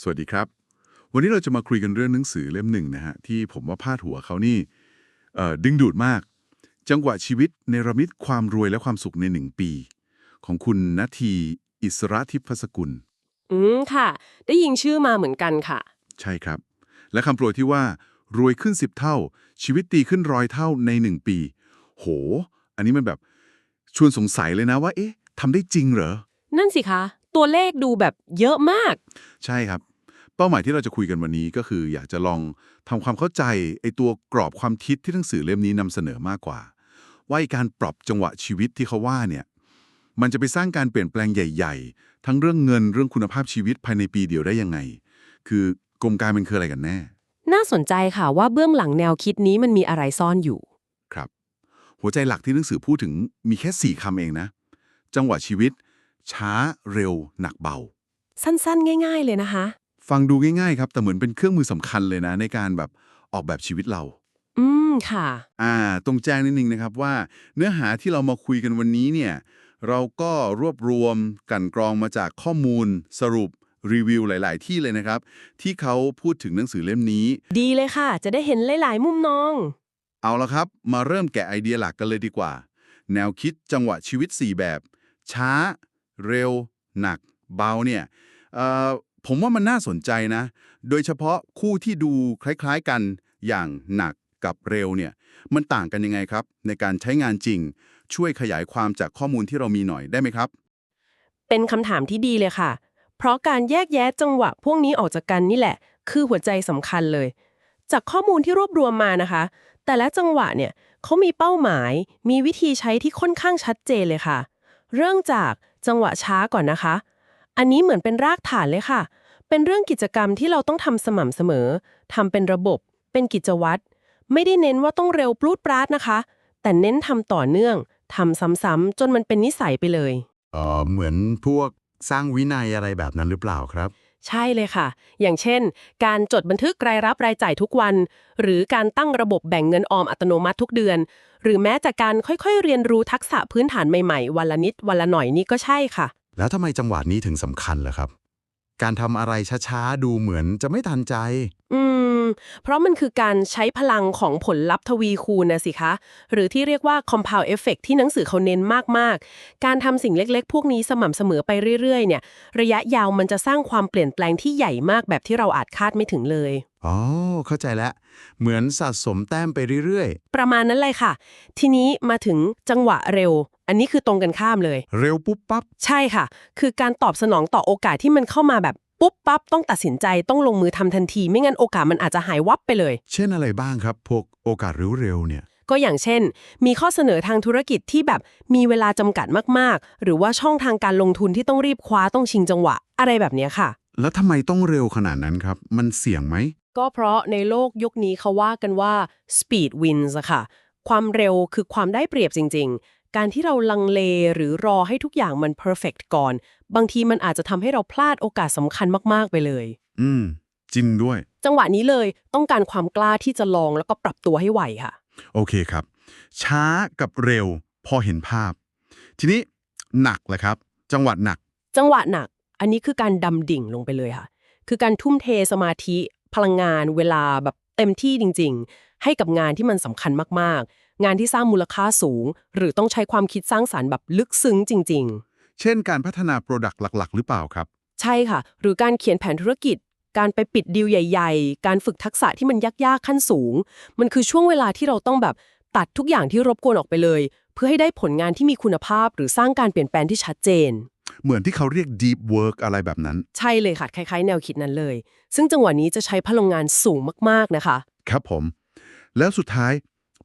สวัสดีครับ วันนี้เราจะมาคุยกันเรื่องหนังสือเล่มหนึ่งนะฮะที่ผมว่าพาดหัวเขานี่เอ่อดึงดูดมาก จังหวะชีวิตในระมิดความรวยและความสุขในหนึ่งปี ของคุณนาทีอิสระทิพสกุล อืมค่ะ ได้ยินชื่อมาเหมือนกันค่ะ ใช่ครับ และคำโปรยที่ว่ารวยขึ้น10เท่า ชีวิตดีขึ้นร้อยเท่าใน1ปี โห อันนี้มันแบบชวนสงสัยเลยนะว่า เอ๊ะทำได้จริงเหรอ นั่นสิคะ ตัวเลขดูแบบเยอะมาก ใช่ครับ เป้าหมายที่เราจะคุยกันวันนี้ก็คือ อยากจะลองทำความเข้าใจไอ้ตัวกรอบความคิดที่หนังสือเล่มนี้นำเสนอมากกว่า ว่าไอ้การปรับจังหวะชีวิตที่เขาว่าเนี่ยมันจะไปสร้างการเปลี่ยนแปลงใหญ่ ๆ ทั้งเรื่องเงินเรื่องคุณภาพชีวิตภายในปีเดียวได้ยังไง คือกลมการมันคืออะไรกันแน่ น่าสนใจค่ะว่าเบื้องหลังแนวคิดนี้มันมีอะไรซ่อนอยู่ ครับ หัวใจหลักที่หนังสือพูดถึงมีแค่สี่คำเองนะ จังหวะชีวิต ช้าเร็ว หนักเบา สั้นๆ ง่าย ๆ เลยนะคะ ฟังดูง่ายๆ ครับ แต่เหมือนเป็นเครื่องมือสำคัญเลยนะ ในการแบบออกแบบชีวิตเรา อืมค่ะ อ่าตรงแจ้งนิดนึงนะครับว่า เนื้อหาที่เรามาคุยกันวันนี้เนี่ย เราก็รวบรวมกลั่นกรองมาจากข้อมูล สรุปรีวิวหลาย ๆ ที่เลยนะครับ ที่เขาพูดถึงหนังสือเล่มนี้ ดีเลยค่ะ จะได้เห็นหลายๆ มุมมอง เอาละครับ มาเริ่มแกะไอเดียหลักกันเลยดีกว่า แนวคิดจังหวะชีวิต 4 แบบ ช้า เร็ว หนัก เบาเนี่ยเอ่อผมว่ามันน่าสนใจนะ โดยเฉพาะคู่ที่ดูคล้ายๆกันอย่างหนักกับเร็วเนี่ย มันต่างกันยังไงครับ ในการใช้งานจริง ช่วยขยายความจากข้อมูลที่เรามีหน่อยได้ไหมครับ เป็นคำถามที่ดีเลยค่ะ เพราะการแยกแยะจังหวะพวกนี้ออกจากกันนี่แหละ คือหัวใจสำคัญเลย จากข้อมูลที่รวบรวมมานะคะ แต่ละจังหวะเนี่ยเขามีเป้าหมาย มีวิธีใช้ที่ค่อนข้างชัดเจนเลยค่ะ เรื่องจาก จังหวะช้าก่อนนะคะ อันนี้เหมือนเป็นรากฐานเลยค่ะ เป็นเรื่องกิจกรรมที่เราต้องทำสม่ำเสมอทำเป็นระบบ เป็นกิจวัตร ไม่ได้เน้นว่าต้องเร็วปลูดปราดนะคะ แต่เน้นทำต่อเนื่องทำซ้ำๆจนมันเป็นนิสัยไปเลย เออเหมือนพวกสร้างวินัยอะไรแบบนั้นหรือเปล่าครับ ใช่เลยค่ะ อย่างเช่น การจดบันทึกรายรับรายจ่ายทุกวัน หรือการตั้งระบบแบ่งเงินออมอัตโนมัติทุกเดือน หรือแม้แต่การค่อยๆ เรียนรู้ทักษะพื้นฐานใหม่ๆ วันละนิดวันละหน่อยนี่ก็ใช่ค่ะ แล้วทำไมจังหวะนี้ถึงสำคัญล่ะครับ การทำอะไรช้าๆ ดูเหมือนจะไม่ทันใจ อืม เพราะมันคือการใช้พลังของผลลัพธ์ทวีคูณนะสิคะ หรือที่เรียกว่า compound effect ที่หนังสือเขาเน้นมากๆ การทำสิ่งเล็กๆ พวกนี้สม่ำเสมอไปเรื่อยๆ เนี่ย ระยะยาวมันจะสร้างความเปลี่ยนแปลงที่ใหญ่มากแบบที่เราอาจคาดไม่ถึงเลย อ๋อ เข้าใจแล้ว เหมือนสะสมแต้มไปเรื่อยประมาณนั้นเลยค่ะ ทีนี้มาถึงจังหวะเร็วอันนี้คือตรงกันข้ามเลยๆเร็วปุ๊บปั๊บ ใช่ค่ะ คือการตอบสนองต่อโอกาสที่มันเข้ามาแบบ ปุ๊บปั๊บต้องตัดสินใจต้องลงมือทำทันที ไม่งั้นโอกาสมันอาจจะหายวับไปเลย เช่นอะไรบ้างครับ พวกโอกาสเร็วๆเนี่ย ก็อย่างเช่น มีข้อเสนอทางธุรกิจที่แบบมีเวลาจำกัดมากๆ หรือว่าช่องทางการลงทุนที่ต้องรีบคว้าต้องชิงจังหวะ อะไรแบบเนี้ยค่ะ แล้วทำไมต้องเร็วขนาดนั้นครับ มันเสี่ยงไหม ก็เพราะในโลกยุคนี้เขาว่ากันว่า speed wins อะค่ะ ความเร็วคือความได้เปรียบจริง ๆ การที่เราลังเลหรือรอให้ทุกอย่างมัน perfect ก่อน บางทีมันอาจจะทำให้เราพลาดโอกาสสำคัญมากๆไปเลย อืม จริงด้วย จังหวะนี้เลยต้องการความกล้าที่จะลองแล้วก็ปรับตัวให้ไหวค่ะ โอเคครับ ช้ากับเร็วพอเห็นภาพ ทีนี้หนักแหละครับ จังหวัดหนัก จังหวะหนัก อันนี้คือการดำดิ่งลงไปเลยค่ะ คือการทุ่มเทสมาธิ พลังงาน เวลาแบบเต็มที่จริง ๆ ให้กับงานที่มันสำคัญมากๆ งานที่สร้างมูลค่าสูง หรือต้องใช้ความคิดสร้างสารรค์แบบลึกซึ้งจริง เช่นการพัฒนาโปรดักต์หลัก ๆ หรือเปล่าครับ ๆ ใช่ค่ะ หรือการเขียนแผนธุรกิจ การไปปิดดีลใหญ่ ๆ การฝึกทักษะที่มันยากๆขั้นสูง มันคือช่วงเวลาที่เราต้องแบบตัดทุกอย่างที่รบกวนออกไปเลย เพื่อให้ได้ผลงานที่มีคุณภาพ หรือสร้างการเปลี่ยนแปลงที่ชัดเจน เหมือนที่เขาเรียก deep work อะไรแบบนั้น ใช่เลยค่ะคล้ายๆ แนวคิดนั้นเลย ซึ่งจังหวะนี้จะใช้พลังงานสูงมากๆนะคะ ครับผม แล้วสุดท้าย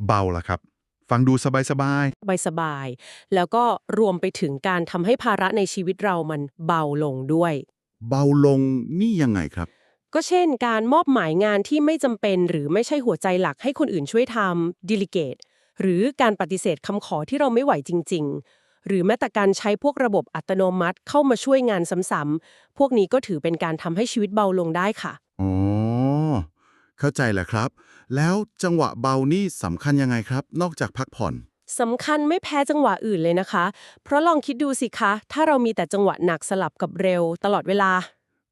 เบาล่ะครับ ฟังดูสบายสบายๆแล้วก็รวมไปถึงการทำให้ภาระในชีวิตเรามันเบาลงด้วยๆเบาลงนี่ยังไงครับ ก็เช่น การมอบหมายงานที่ไม่จำเป็น หรือไม่ใช่หัวใจหลักให้คนอื่นช่วยทำ delegate หรือการปฏิเสธคำขอที่เราไม่ไหวจริง ๆ หรือแม้แต่การใช้พวกระบบอัตโนมัติเข้ามาช่วยงานซ้ำๆพวกนี้ก็ถือเป็นการทำให้ชีวิตเบาลงได้ค่ะอ๋อ เข้าใจแหละครับ แล้วจังหวะเบานี่สำคัญยังไงครับ นอกจากพักผ่อน สำคัญไม่แพ้จังหวะอื่นเลยนะคะ เพราะลองคิดดูสิคะ ถ้าเรามีแต่จังหวะหนักสลับกับเร็วตลอดเวลา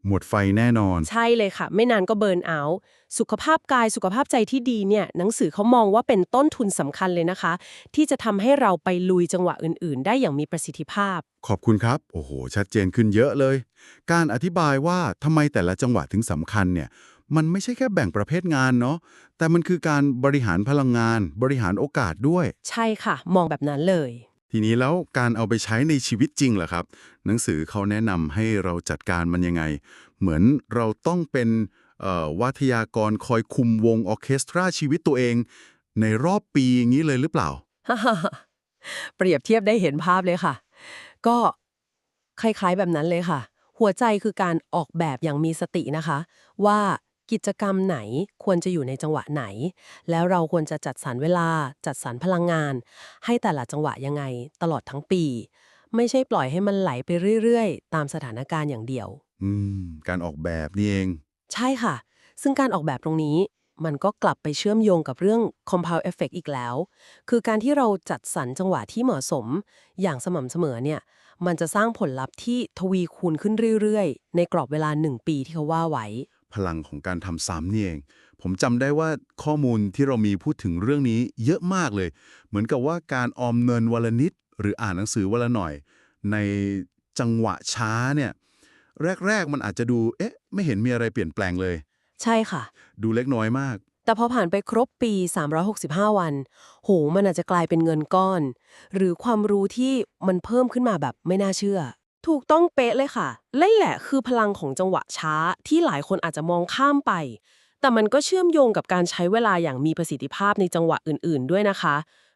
หมดไฟแน่นอน ใช่เลยค่ะ ไม่นานก็เบิร์นเอาท์สุขภาพกายสุขภาพใจที่ดีเนี่ย หนังสือเขามองว่าเป็นต้นทุนสำคัญเลยนะคะ ที่จะทำให้เราไปลุยจังหวะอื่น ๆ ได้อย่างมีประสิทธิภาพ ขอบคุณครับ โอ้โห ชัดเจนขึ้นเยอะเลย การอธิบายว่าทำไมแต่ละจังหวะถึงสำคัญเนี่ย มันไม่ใช่แค่แบ่งประเภทงานเนาะแต่มันคือการบริหารพลังงาน บริหารโอกาสด้วย ใช่ค่ะ มองแบบนั้นเลย ทีนี้แล้วการเอาไปใช้ในชีวิตจริงเหรอครับ หนังสือเขาแนะนำให้เราจัดการมันยังไง เหมือนเราต้องเป็นเอ่อวัทยากรคอยคุมวงออร์เคสตราชีวิตตัวเอง ในรอบปีอย่างนี้เลยหรือเปล่า เปรียบเทียบได้เห็นภาพเลยค่ะ ก็คล้ายๆแบบนั้นเลยค่ะ หัวใจคือการออกแบบอย่างมีสตินะคะ ว่า กิจกรรมไหนควรจะอยู่ในจังหวะไหน แล้วเราควรจะจัดสรรเวลาจัดสรรพลังงาน ให้แต่ละจังหวะยังไงตลอดทั้งปี ไม่ใช่ปล่อยให้มันไหลไปเรื่อยๆ ตามสถานการณ์อย่างเดียว อืม การออกแบบนี่เอง ใช่ค่ะ ซึ่งการออกแบบตรงนี้มันก็กลับไปเชื่อมโยงกับเรื่อง compound effect อีกแล้ว คือการที่เราจัดสรรจังหวะที่เหมาะสม อย่างสม่ำเสมอเนี่ย มันจะสร้างผลลัพธ์ที่ทวีคูณขึ้นเรื่อยๆ ในกรอบเวลา 1 ปีที่เขาว่าไว้ พลังของการทำซ้ำนี่เอง ผมจำได้ว่าข้อมูลที่เรามีพูดถึงเรื่องนี้เยอะมากเลย เหมือนกับว่าการออมเงินวันละนิด หรืออ่านหนังสือวันละหน่อย ในจังหวะช้าเนี่ยแรก ๆ มันอาจจะดู เอ๊ะ ไม่เห็นมีอะไรเปลี่ยนแปลงเลย ใช่ค่ะ ดูเล็กน้อยมาก แต่พอผ่านไปครบปี 365 วัน โห มันอาจจะกลายเป็นเงินก้อน หรือความรู้ที่มันเพิ่มขึ้นมาแบบไม่น่าเชื่อ ถูกต้องเป๊ะเลยค่ะนั่นแหละคือพลังของจังหวะช้าที่หลายคนอาจจะมองข้ามไป แต่มันก็เชื่อมโยงกับการใช้เวลาอย่างมีประสิทธิภาพในจังหวะอื่น ๆ ด้วยนะคะ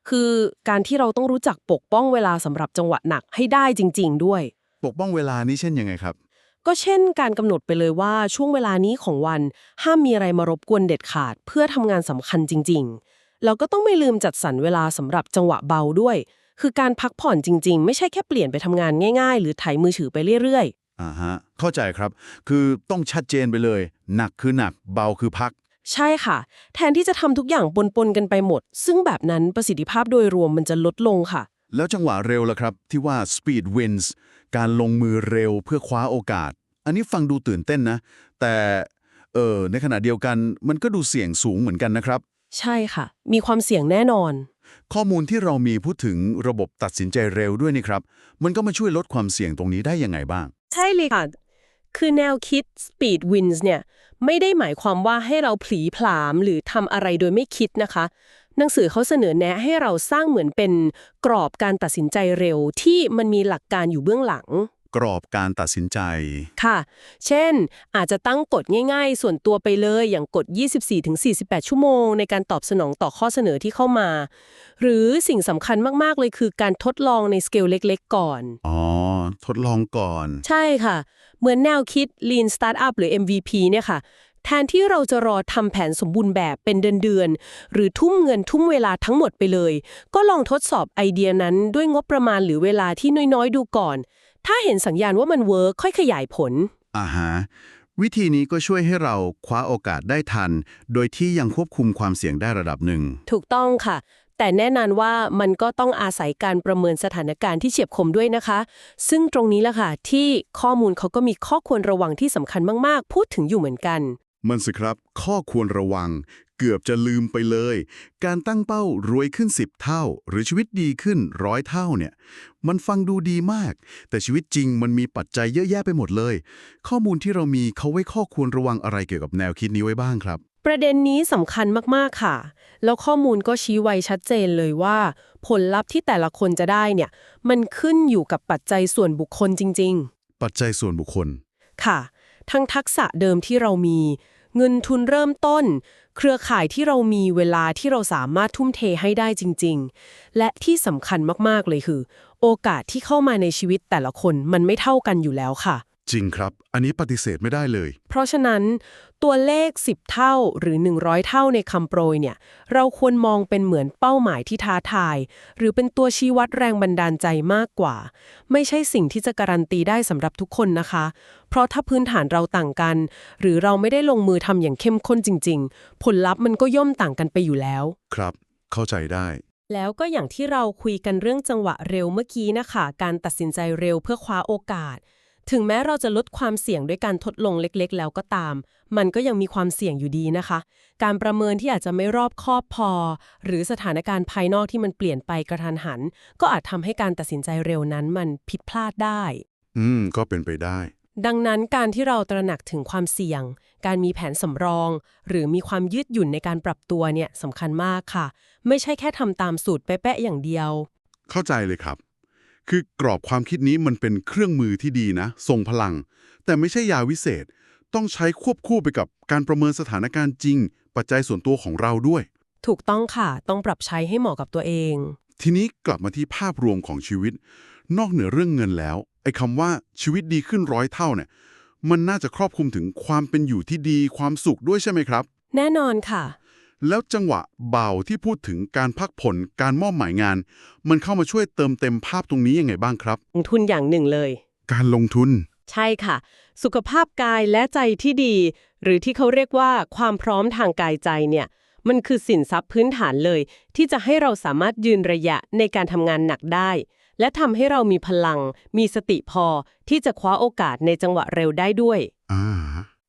คือการที่เราต้องรู้จักปกป้องเวลาสำหรับจังหวะหนักให้ได้จริง ๆ ด้วย ปกป้องเวลานี่เช่นยังไงครับ ก็เช่น การกำหนดไปเลยว่าช่วงเวลานี้ของวัน ห้ามมีอะไรมารบกวนเด็ดขาด เพื่อทำงานสำคัญจริง ๆ แล้วก็ต้องไม่ลืมจัดสรรเวลาสำหรับจังหวะเบาด้วย คือการพักผ่อนจริง ๆ ไม่ใช่แค่เปลี่ยนไปทำงานง่าย ๆ หรือไถมือถือไปเรื่อย อ่าฮะเข้าใจครับ คือต้องชัดเจนไปเลย หนักคือหนักเบาคือพัก ๆ ใช่ค่ะ แทนที่จะทำทุกอย่างปนๆกันไปหมด ซึ่งแบบนั้นประสิทธิภาพโดยรวมมันจะลดลงค่ะ แล้วจังหวะเร็วล่ะครับ ที่ว่า speed wins การลงมือเร็วเพื่อคว้าโอกาส อันนี้ฟังดูตื่นเต้นนะ แต่เออในขณะเดียวกันมันก็ดูเสี่ยงสูงเหมือนกันนะครับ ใช่ค่ะ มีความเสี่ยงแน่นอน ข้อมูลที่เรามีพูดถึงระบบตัดสินใจเร็วด้วยนี่ครับ มันก็มาช่วยลดความเสี่ยงตรงนี้ได้ยังไงบ้าง ใช่เลยค่ะ คือแนวคิด speed wins เนี่ยไม่ได้หมายความว่าให้เราผลีผลามหรือทำอะไรโดยไม่คิดนะคะ หนังสือเขาเสนอแนะให้เราสร้างเหมือนเป็นกรอบการตัดสินใจเร็วที่มันมีหลักการอยู่เบื้องหลัง กรอบการตัดสินใจ ค่ะ เช่น อาจจะตั้งกฎง่ายๆ ส่วนตัวไปเลยอย่างกฎ 24-48 ชั่วโมง ในการตอบสนองต่อข้อเสนอที่เข้ามา หรือสิ่งสำคัญมากๆเลยคือการทดลองในสเกลเล็กๆ ก่อน อ๋อ ทดลองก่อน ใช่ค่ะ เหมือนแนวคิด Lean Startup หรือ MVP เนี่ยค่ะ แทนที่เราจะรอทำแผนสมบูรณ์แบบเป็นเดือนๆ หรือทุ่มเงินทุ่มเวลาทั้งหมดไปเลย ก็ลองทดสอบไอเดียนั้นด้วยงบประมาณหรือเวลาที่น้อยๆ ดูก่อน ถ้าเห็นสัญญาณว่ามันเวิร์คค่อยขยายผล อ่าฮะ วิธีนี้ก็ช่วยให้เราคว้าโอกาสได้ทัน โดยที่ยังควบคุมความเสี่ยงได้ระดับหนึ่ง ถูกต้องค่ะ แต่แน่นอนว่ามันก็ต้องอาศัยการประเมินสถานการณ์ที่เฉียบคมด้วยนะคะ ซึ่งตรงนี้แหละค่ะที่ข้อมูลเขาก็มีข้อควรระวังที่สำคัญมากๆ พูดถึงอยู่เหมือนกัน มันสิครับ ข้อควรระวัง เกือบจะลืมไปเลย การตั้งเป้ารวยขึ้น 10 เท่า หรือชีวิตดีขึ้นร้อยเท่าเนี่ย มันฟังดูดีมาก แต่ชีวิตจริงมันมีปัจจัยเยอะแยะไปหมดเลย ข้อมูลที่เรามีเขาไว้ข้อควรระวังอะไรเกี่ยวกับแนวคิดนี้ไว้บ้างครับ ประเด็นนี้สำคัญมากๆค่ะ แล้วข้อมูลก็ชี้ไว้ชัดเจนเลยว่า ผลลัพธ์ที่แต่ละคนจะได้เนี่ย มันขึ้นอยู่กับปัจจัยส่วนบุคคลจริงปัจจัยส่วนบุคคลๆค่ะ ทั้งทักษะเดิมที่เรามี เงินทุนเริ่มต้น เครือข่ายที่เรามีเวลาที่เราสามารถทุ่มเทให้ได้จริง ๆ และที่สำคัญมากๆเลยคือ โอกาสที่เข้ามาในชีวิตแต่ละคนมันไม่เท่ากันอยู่แล้วค่ะ จริงครับ อันนี้ปฏิเสธไม่ได้เลย เพราะฉะนั้นตัวเลข 10 เท่าหรือ 100 เท่าในคำโปรยเนี่ย เราควรมองเป็นเหมือนเป้าหมายที่ท้าทาย หรือเป็นตัวชี้วัดแรงบันดาลใจมากกว่า ไม่ใช่สิ่งที่จะการันตีได้สำหรับทุกคนนะคะ เพราะถ้าพื้นฐานเราต่างกัน หรือเราไม่ได้ลงมือทำอย่างเข้มข้นจริง ๆ ผลลัพธ์มันก็ย่อมต่างกันไปอยู่แล้ว ครับ เข้าใจได้แล้วก็อย่างที่เราคุยกันเรื่องจังหวะเร็วเมื่อกี้นะคะ การตัดสินใจเร็วเพื่อคว้าโอกาส ถึงแม้เราจะลดความเสี่ยงด้วยการทดลองเล็กๆ แล้วก็ตาม มันก็ยังมีความเสี่ยงอยู่ดีนะคะ การประเมินที่อาจจะไม่รอบคอบพอ หรือสถานการณ์ภายนอกที่มันเปลี่ยนไปกระทันหัน ก็อาจทำให้การตัดสินใจเร็วนั้นมันผิดพลาดได้ อืม ก็เป็นไปได้ ดังนั้นการที่เราตระหนักถึงความเสี่ยง การมีแผนสำรอง หรือมีความยืดหยุ่นในการปรับตัวเนี่ยสำคัญมากค่ะ ไม่ใช่แค่ทำตามสูตรเป๊ะๆอย่างเดียว เข้าใจเลยครับ คือกรอบความคิดนี้มันเป็นเครื่องมือที่ดีนะทรงพลัง แต่ไม่ใช่ยาวิเศษ ต้องใช้ควบคู่ไปกับการประเมินสถานการณ์จริง ปัจจัยส่วนตัวของเราด้วย ถูกต้องค่ะ ต้องปรับใช้ให้เหมาะกับตัวเอง ทีนี้กลับมาที่ภาพรวมของชีวิต นอกเหนือเรื่องเงินแล้วไอ้คำว่าชีวิตดีขึ้นร้อยเท่าเนี่ยมันน่าจะครอบคลุมถึงความเป็นอยู่ที่ดีความสุขด้วยใช่ไหมครับ แน่นอนค่ะ แล้วจังหวะเบาที่พูดถึงการพักผ่อนการมอบหมายงาน มันเข้ามาช่วยเติมเต็มภาพตรงนี้ยังไงบ้างครับ ลงทุนอย่างหนึ่งเลย การลงทุน ใช่ค่ะ สุขภาพกายและใจที่ดี หรือที่เขาเรียกว่าความพร้อมทางกายใจเนี่ย มันคือสินทรัพย์พื้นฐานเลย ที่จะให้เราสามารถยืนระยะในการทำงานหนักได้ และทำให้เรามีพลัง มีสติพอที่จะคว้าโอกาสในจังหวะเร็วได้ด้วย อ่า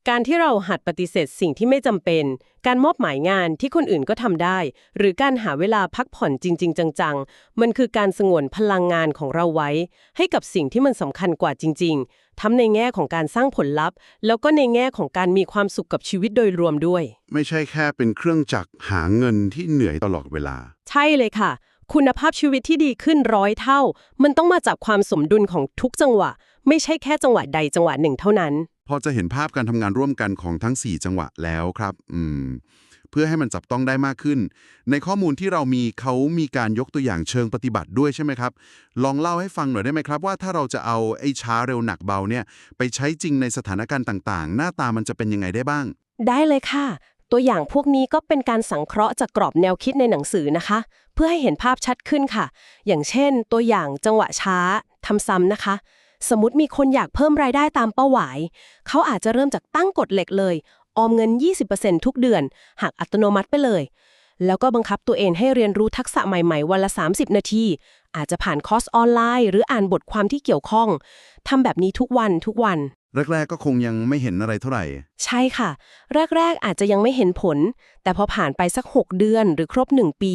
การที่เราหัดปฏิเสธสิ่งที่ไม่จำเป็น การมอบหมายงานที่คนอื่นก็ทำได้ หรือการหาเวลาพักผ่อนจริง ๆ จัง ๆ มันคือการสงวนพลังงานของเราไว้ ให้กับสิ่งที่มันสำคัญกว่าจริง ๆ ทั้งในแง่ของการสร้างผลลัพธ์ แล้วก็ในแง่ของการมีความสุขกับชีวิตโดยรวมด้วย ไม่ใช่แค่เป็นเครื่องจักรหาเงินที่เหนื่อยตลอดเวลา ใช่เลยค่ะ คุณภาพชีวิตที่ดีขึ้นร้อยเท่า มันต้องมาจากความสมดุลของทุกจังหวะ ไม่ใช่แค่จังหวะใดจังหวะหนึ่งเท่านั้น พอจะเห็นภาพการทำงานร่วมกันของทั้ง 4 จังหวะแล้วครับอืมเพื่อให้มันจับต้องได้มากขึ้น ในข้อมูลที่เรามีเขามีการยกตัวอย่างเชิงปฏิบัติด้วยใช่ไหมครับ ลองเล่าให้ฟังหน่อยได้ไหมครับ ว่าถ้าเราจะเอาไอ้ช้าเร็วหนักเบาเนี่ยไปใช้จริงในสถานการณ์ต่างๆ หน้าตามันจะเป็นยังไงได้บ้าง ได้เลยค่ะ ตัวอย่างพวกนี้ก็เป็นการสังเคราะห์จากกรอบแนวคิดในหนังสือนะคะ เพื่อให้เห็นภาพชัดขึ้นค่ะ อย่างเช่น ตัวอย่างจังหวะช้าทำซ้ำนะคะ สมมติมีคนอยากเพิ่มรายได้ตามเป้าหมาย เขาอาจจะเริ่มจากตั้งกฎเหล็กเลย ออมเงิน 20%ทุกเดือน หักอัตโนมัติไปเลย แล้วก็บังคับตัวเองให้เรียนรู้ทักษะใหม่ๆ วันละ 30 นาที อาจจะผ่านคอร์สออนไลน์ หรืออ่านบทความที่เกี่ยวข้องทำแบบนี้ทุกวันทุกวัน แรก ๆ ก็คงยังไม่เห็นอะไรเท่าไหร่ ใช่ค่ะ แรก ๆ อาจจะยังไม่เห็นผล แต่พอผ่านไปสัก 6 เดือนหรือครบ 1 ปี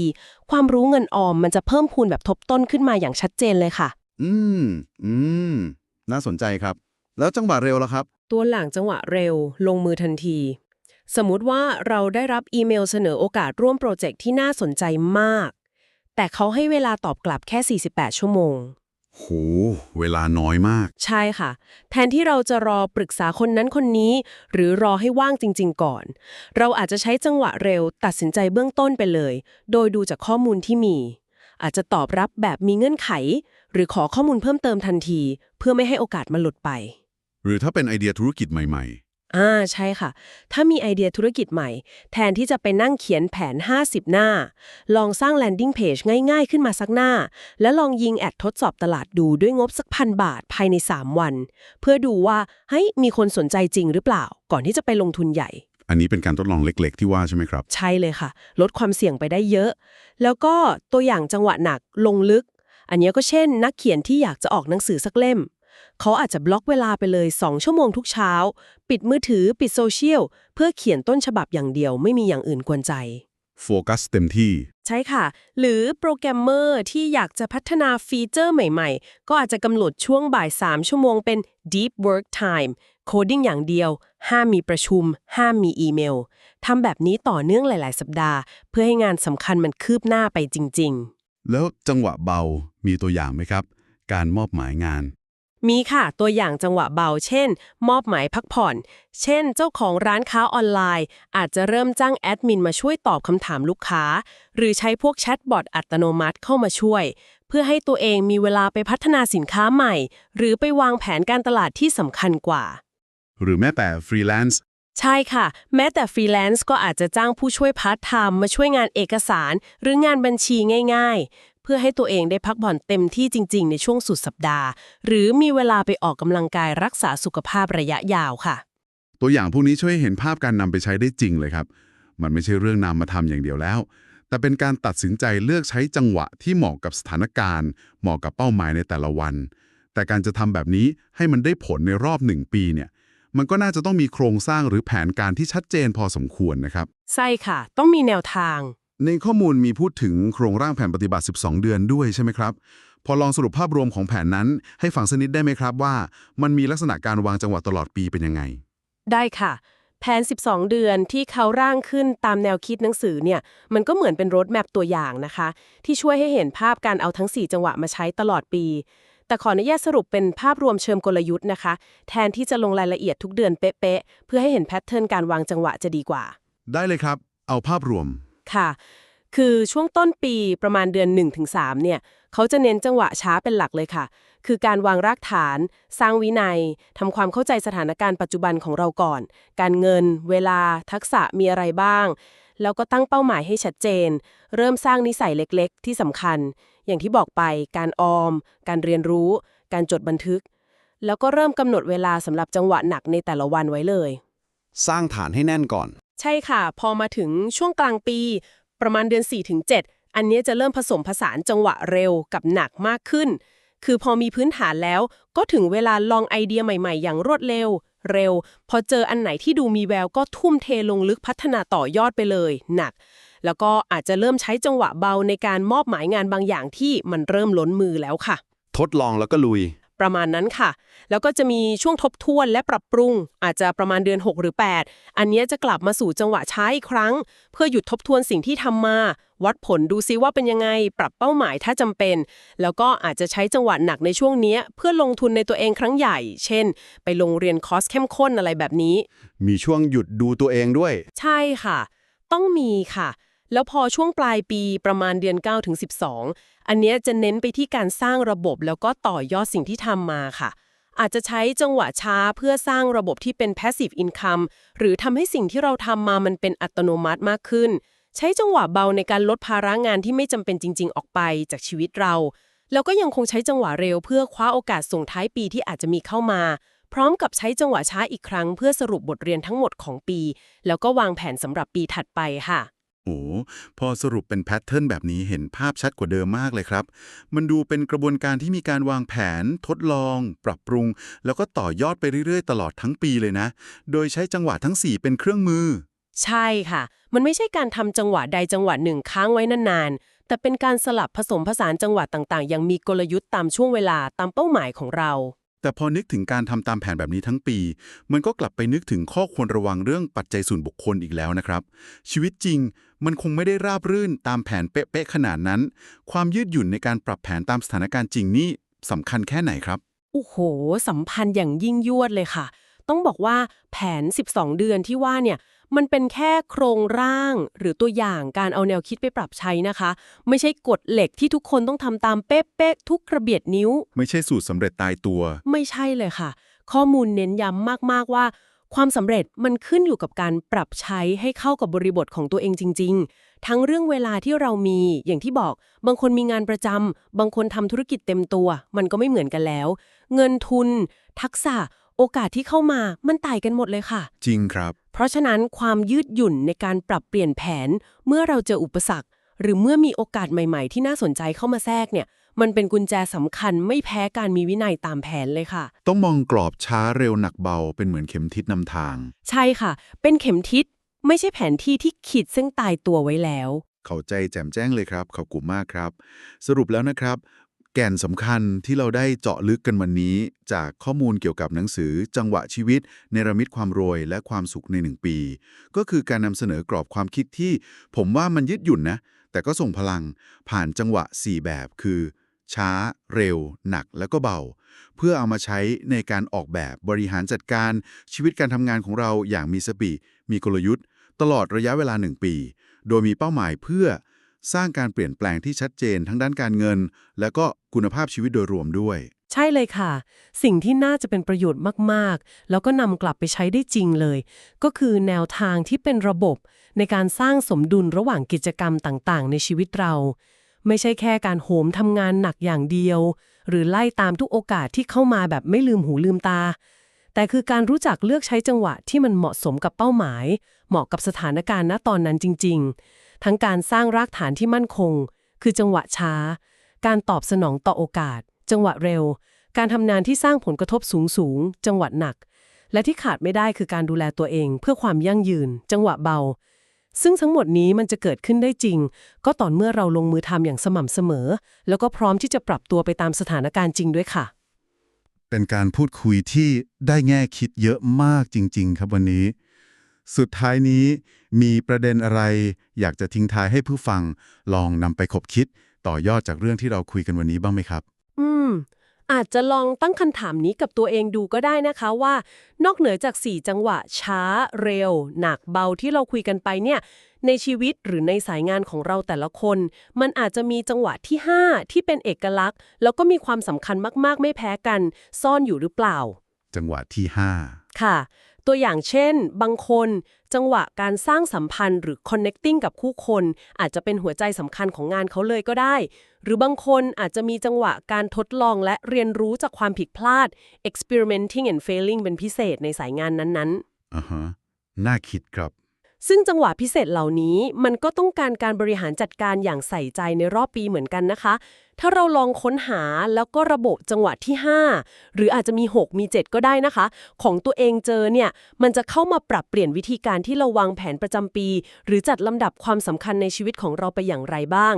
ความรู้เงินออมมันจะเพิ่มพูนแบบทบต้นขึ้นมาอย่างชัดเจนเลยค่ะ อืม อืม น่าสนใจครับ แล้วจังหวะเร็วล่ะครับ ตัวหลังจังหวะเร็วลงมือทันที สมมุติว่าเราได้รับอีเมลเสนอโอกาสร่วมโปรเจกต์ที่น่าสนใจมาก แต่เขาให้เวลาตอบกลับแค่ 48 ชั่วโมง โห เวลาน้อยมาก ใช่ค่ะ แทนที่เราจะรอปรึกษาคนนั้นคนนี้ หรือรอให้ว่างจริง ๆ ก่อน เราอาจจะใช้จังหวะเร็วตัดสินใจเบื้องต้นไปเลย โดยดูจากข้อมูลที่มี อาจจะตอบรับแบบมีเงื่อนไข หรือขอข้อมูลเพิ่มเติมทันที เพื่อไม่ให้โอกาสมันหลุดไป หรือถ้าเป็นไอเดียธุรกิจใหม่อ่าใช่ค่ะ ถ้ามีไอเดียธุรกิจใหม่ แทนที่จะไปนั่งเขียนแผน 50 หน้า ลองสร้าง landing page ง่ายๆ ขึ้นมาสักหน้า แล้วลองยิงแอดทดสอบตลาดดูด้วยงบสักพันบาทภายใน 3 วัน เพื่อดูว่าเฮ้ยมีคนสนใจจริงหรือเปล่า ก่อนที่จะไปลงทุนใหญ่ๆอันนี้เป็นการทดลองเล็กๆ ที่ว่าใช่ไหมครับ ใช่เลยค่ะ ลดความเสี่ยงไปได้เยอะ แล้วก็ตัวอย่างจังหวะหนักลงลึก อันเนี้ยก็เช่น นักเขียนที่อยากจะออกหนังสือสักเล่ม เขาอาจจะบล็อกเวลาไปเลย 2 ชั่วโมงทุกเช้า ปิดมือถือปิดโซเชียล เพื่อเขียนต้นฉบับอย่างเดียวไม่มีอย่างอื่นกวนใจโฟกัสเต็มที่ ใช่ค่ะ หรือโปรแกรมเมอร์ที่อยากจะพัฒนาฟีเจอร์ใหม่ๆ ก็อาจจะกำหนดช่วงบ่าย 3 ชั่วโมงเป็น deep work time โคดิ้งอย่างเดียว ห้ามมีประชุม ห้ามมีอีเมลทำแบบนี้ต่อเนื่องหลาย ๆ สัปดาห์ เพื่อให้งานสำคัญมันคืบหน้าไปจริง แล้วจังหวะเบามีตัวอย่างไหมครับ การมอบหมายงานๆมีค่ะ ตัวอย่างจังหวะเบา เช่น มอบหมายพักผ่อน เช่น เจ้าของร้านค้าออนไลน์ อาจจะเริ่มจ้างแอดมินมาช่วยตอบคำถามลูกค้า หรือใช้พวกแชทบอทอัตโนมัติเข้ามาช่วย เพื่อให้ตัวเองมีเวลาไปพัฒนาสินค้าใหม่ หรือไปวางแผนการตลาดที่สำคัญกว่า หรือแม้แต่ฟรีแลนซ์ ใช่ค่ะ แม้แต่ฟรีแลนซ์ก็อาจจะจ้างผู้ช่วยพาร์ทไทม์มาช่วยงานเอกสาร หรืองานบัญชีง่าย ๆ เพื่อให้ตัวเองได้พักผ่อนเต็มที่จริง ๆ ในช่วงสุดสัปดาห์ หรือมีเวลาไปออกกำลังกายรักษาสุขภาพระยะยาวค่ะ ตัวอย่างพวกนี้ช่วยเห็นภาพการนำไปใช้ได้จริงเลยครับ มันไม่ใช่เรื่องนำมาทำอย่างเดียวแล้ว แต่เป็นการตัดสินใจเลือกใช้จังหวะที่เหมาะกับสถานการณ์ เหมาะกับเป้าหมายในแต่ละวัน แต่การจะทำแบบนี้ให้มันได้ผลในรอบหนึ่งปีเนี่ย มันก็น่าจะต้องมีโครงสร้างหรือแผนการที่ชัดเจนพอสมควรนะครับ ใช่ค่ะ ต้องมีแนวทาง ในข้อมูลมีพูดถึงโครงร่างแผนปฏิบัติ 12 เดือนด้วยใช่ไหมครับ พอลองสรุปภาพรวมของแผนนั้น ให้ฟังสักนิดได้ไหมครับว่า มันมีลักษณะการวางจังหวะตลอดปีเป็นยังไง ได้ค่ะ แผน 12 เดือนที่เขาร่างขึ้นตามแนวคิดหนังสือเนี่ยมันก็เหมือนเป็นรถแมพตัวอย่างนะคะ ที่ช่วยให้เห็นภาพการเอาทั้ง 4 จังหวะมาใช้ตลอดปี แต่ขออนุญาตสรุปเป็นภาพรวมเชิงกลยุทธ์นะคะ แทนที่จะลงรายละเอียดทุกเดือนเป๊ะๆ เพื่อให้เห็นแพทเทิร์นการวางจังหวะจะดีกว่า ได้เลยครับ เอาภาพรวม ค่ะ คือช่วงต้นปีประมาณเดือน 1-3 เนี่ย เขาจะเน้นจังหวะช้าเป็นหลักเลยค่ะ คือการวางรากฐาน สร้างวินัยทำความเข้าใจสถานการณ์ปัจจุบันของเราก่อน การเงิน เวลา ทักษะมีอะไรบ้างแล้วก็ตั้งเป้าหมายให้ชัดเจน เริ่มสร้างนิสัยเล็กๆ ที่สำคัญ อย่างที่บอกไป การออม การเรียนรู้ การจดบันทึก แล้วก็เริ่มกำหนดเวลาสำหรับจังหวะหนักในแต่ละวันไว้เลย สร้างฐานให้แน่นก่อน ใช่ค่ะ พอมาถึงช่วงกลางปี ประมาณเดือน 4-7 อันนี้จะเริ่มผสมผสานจังหวะเร็วกับหนักมากขึ้น คือพอมีพื้นฐานแล้วก็ถึงเวลาลองไอเดียใหม่ ๆ อย่างรวดเร็ว เร็ว พอเจออันไหนที่ดูมีแววก็ทุ่มเทลงลึกพัฒนาต่อยอดไปเลย หนัก แล้วก็อาจจะเริ่มใช้จังหวะเบาในการมอบหมายงานบางอย่างที่มันเริ่มล้นมือแล้วค่ะ ทดลองแล้วก็ลุย ประมาณนั้นค่ะ แล้วก็จะมีช่วงทบทวนและปรับปรุง อาจจะประมาณเดือน 6 หรือ 8 อันเนี้ยจะกลับมาสู่จังหวะช้าอีกครั้ง เพื่อหยุดทบทวนสิ่งที่ทำมา วัดผลดูซิว่าเป็นยังไง ปรับเป้าหมายถ้าจำเป็น แล้วก็อาจจะใช้จังหวะหนักในช่วงเนี้ยเพื่อลงทุนในตัวเองครั้งใหญ่ เช่น ไปลงเรียนคอร์สเข้มข้นอะไรแบบนี้ มีช่วงหยุดดูตัวเองด้วย ใช่ค่ะ ต้องมีค่ะ แล้วพอช่วงปลายปีประมาณเดือน9ถึง12 อันเนี้ยจะเน้นไปที่การสร้างระบบแล้วก็ต่อยอดสิ่งที่ทำมาค่ะ อาจจะใช้จังหวะช้าเพื่อสร้างระบบที่เป็น passive income หรือทำให้สิ่งที่เราทำมามันเป็นอัตโนมัติมากขึ้น ใช้จังหวะเบาในการลดภาระงานที่ไม่จำเป็นจริง ๆ ออกไปจากชีวิตเรา แล้วก็ยังคงใช้จังหวะเร็วเพื่อคว้าโอกาสส่งท้ายปีที่อาจจะมีเข้ามาพร้อมกับใช้จังหวะช้าอีกครั้งเพื่อสรุปบทเรียนทั้งหมดของปี แล้วก็วางแผนสำหรับปีถัดไปค่ะ โอ้พอสรุปเป็นแพทเทิร์นแบบนี้เห็นภาพชัดกว่าเดิมมากเลยครับ มันดูเป็นกระบวนการที่มีการวางแผน ทดลอง ปรับปรุง แล้วก็ต่อยอดไปเรื่อยๆ ตลอดทั้งปีเลยนะ โดยใช้จังหวะทั้ง 4 เป็นเครื่องมือ ใช่ค่ะ มันไม่ใช่การทำจังหวะใดจังหวะหนึ่งค้างไว้นานๆ แต่เป็นการสลับผสมผสานจังหวะต่างๆอย่างมีกลยุทธ์ตามช่วงเวลาตามเป้าหมายของเรา แต่พอนึกถึงการทำตามแผนแบบนี้ทั้งปี มันก็กลับไปนึกถึงข้อควรระวังเรื่องปัจจัยส่วนบุคคลอีกแล้วนะครับ ชีวิตจริงมันคงไม่ได้ราบรื่นตามแผนเป๊ะๆขนาดนั้น ความยืดหยุ่นในการปรับแผนตามสถานการณ์จริงนี่สำคัญแค่ไหนครับโอ้โหสัมพันธ์อย่างยิ่งยวดเลยค่ะ ต้องบอกว่าแผน 12 เดือนที่ว่าเนี่ย มันเป็นแค่โครงร่างหรือตัวอย่างการเอาแนวคิดไปปรับใช้นะคะ ไม่ใช่กฎเหล็กที่ทุกคนต้องทำตามเป๊ะๆทุกกระเบียดนิ้ว ไม่ใช่สูตรสำเร็จตายตัว ไม่ใช่เลยค่ะ ข้อมูลเน้นย้ำมากๆว่า ความสำเร็จมันขึ้นอยู่กับการปรับใช้ให้เข้ากับบริบทของตัวเองจริง ๆ ทั้งเรื่องเวลาที่เรามีอย่างที่บอก บางคนมีงานประจำบางคนทำธุรกิจเต็มตัว มันก็ไม่เหมือนกันแล้ว เงินทุน ทักษะ โอกาสที่เข้ามามันต่ายกันหมดเลยค่ะ จริงครับ เพราะฉะนั้นความยืดหยุ่นในการปรับเปลี่ยนแผน เมื่อเราเจออุปสรรค หรือเมื่อมีโอกาสใหม่ๆ ที่น่าสนใจเข้ามาแทรกเนี่ยมันเป็นกุญแจสำคัญไม่แพ้การมีวินัยตามแผนเลยค่ะ ต้องมองกรอบช้าเร็วหนักเบาเป็นเหมือนเข็มทิศนำทาง ใช่ค่ะ เป็นเข็มทิศไม่ใช่แผนที่ที่ขีดเส้นตายตัวไว้แล้ว เข้าใจแจ่มแจ้งเลยครับ ขอบคุณมากครับ สรุปแล้วนะครับ แก่นสำคัญที่เราได้เจาะลึกกันวันนี้ จากข้อมูลเกี่ยวกับหนังสือ จังหวะชีวิต เนรมิตความรวยและความสุขในหนึ่งปี ก็คือการนำเสนอกรอบความคิดที่ ผมว่ามันยืดหยุ่นนะ แต่ก็ส่งพลังผ่านจังหวะ 4 แบบคือ ช้า เร็ว หนักแล้วก็เบา เพื่อเอามาใช้ในการออกแบบบริหารจัดการชีวิตการทำงานของเราอย่างมีสติมีกลยุทธ์ ตลอดระยะเวลาหนึ่งปี โดยมีเป้าหมายเพื่อ สร้างการเปลี่ยนแปลงที่ชัดเจนทั้งด้านการเงิน และก็คุณภาพชีวิตโดยรวมด้วย ใช่เลยค่ะ สิ่งที่น่าจะเป็นประโยชน์มาก ๆ แล้วก็นำกลับไปใช้ได้จริงเลย ก็คือแนวทางที่เป็นระบบในการสร้างสมดุลระหว่างกิจกรรมต่าง ๆ ในชีวิตเรา ไม่ใช่แค่การโหมทำงานหนักอย่างเดียว หรือไล่ตามทุกโอกาสที่เข้ามาแบบไม่ลืมหูลืมตา แต่คือการรู้จักเลือกใช้จังหวะที่มันเหมาะสมกับเป้าหมาย เหมาะกับสถานการณ์ณตอนนั้นจริง ๆ ทั้งการสร้างรากฐานที่มั่นคง คือจังหวะช้า การตอบสนองต่อโอกาส จังหวะเร็ว การทำงานที่สร้างผลกระทบสูงสูง จังหวะหนัก และที่ขาดไม่ได้คือการดูแลตัวเอง เพื่อความยั่งยืน จังหวะเบา ซึ่งทั้งหมดนี้มันจะเกิดขึ้นได้จริง ก็ต่อเมื่อเราลงมือทำอย่างสม่ำเสมอ แล้วก็พร้อมที่จะปรับตัวไปตามสถานการณ์จริงด้วยค่ะ เป็นการพูดคุยที่ได้แง่คิดเยอะมากจริง ๆ ครับวันนี้ สุดท้ายนี้มีประเด็นอะไร อยากจะทิ้งท้ายให้ผู้ฟัง ลองนำไปคบคิดต่อยอดจากเรื่องที่เราคุยกันวันนี้บ้างไหมครับ อืม อาจจะลองตั้งคำถามนี้กับตัวเองดูก็ได้นะคะว่า นอกเหนือจาก 4 จังหวะ ช้า เร็ว หนักเบาที่เราคุยกันไปเนี่ยในชีวิตหรือในสายงานของเราแต่ละคน มันอาจจะมีจังหวะที่ 5 ที่เป็นเอกลักษณ์ แล้วก็มีความสำคัญมากๆ ไม่แพ้กัน ซ่อนอยู่หรือเปล่า จังหวะที่ค่ะ ตัวอย่างเช่น บางคน จังหวะการสร้างสัมพันธ์หรือ connecting กับคู่คน อาจจะเป็นหัวใจสำคัญของงานเขาเลยก็ได้ หรือบางคนอาจจะมีจังหวะการทดลองและเรียนรู้จากความผิดพลาด experimenting and failing เป็นพิเศษในสายงานนั้นๆอ่าฮะน่าคิดครับ ซึ่งจังหวะพิเศษเหล่านี้มันก็ต้องการการบริหารจัดการอย่างใส่ใจในรอบปีเหมือนกันนะคะ ถ้าเราลองค้นหาแล้วก็ระบบจังหวะที่ 5 หรืออาจจะมี 6 มี 7 ก็ได้นะคะ ของตัวเองเจอเนี่ย มันจะเข้ามาปรับเปลี่ยนวิธีการที่เราวางแผนประจำปี หรือจัดลำดับความสำคัญในชีวิตของเราไปอย่างไรบ้าง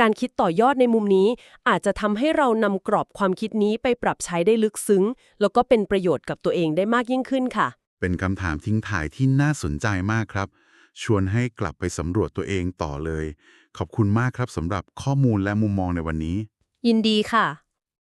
การคิดต่อยอดในมุมนี้ อาจจะทำให้เรานำกรอบความคิดนี้ไปปรับใช้ได้ลึกซึ้ง แล้วก็เป็นประโยชน์กับตัวเองได้มากยิ่งขึ้นค่ะ เป็นคำถามทิ้งถ่ายที่น่าสนใจมากครับ ชวนให้กลับไปสำรวจตัวเองต่อเลย ขอบคุณมากครับสำหรับข้อมูลและมุมมองในวันนี้ ยินดีค่ะ